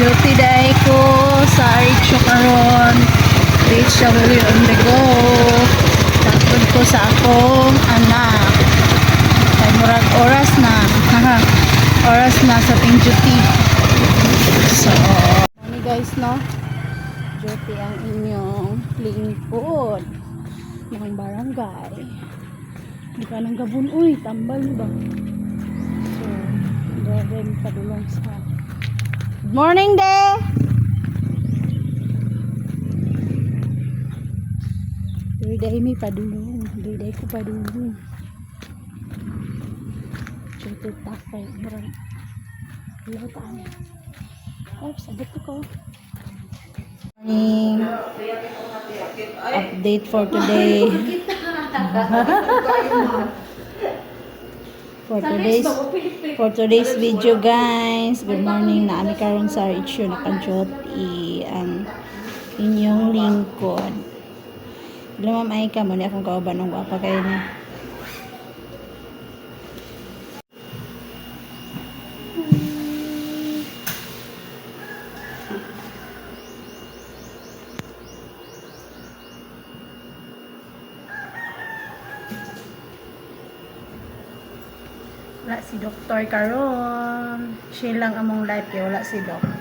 Duty day ko sa Aricho karon. Siya on the go. Pagod ko sa akong anak. Kay murag oras na. Haha. oras na sa ting duty. So, ano guys no? Duty ang inyong lingkod ng barangay. Di ka nang gabon, uy, tambal ba? So, dahil padulong sa Good morning, De! Everyday may padulong. Everyday ko padulong. Ito takay. Marang. Wala taan. Oops, abot ko. Morning. Update for today. for today's for today's video guys. Good morning. Na ami karon sa issue na kanjoti ang inyong lingkod. Lumam ay ka mo ni akong kauban ng wapa kayo ni Wala si Doktor karon. Siya lang among life kay wala si Doc.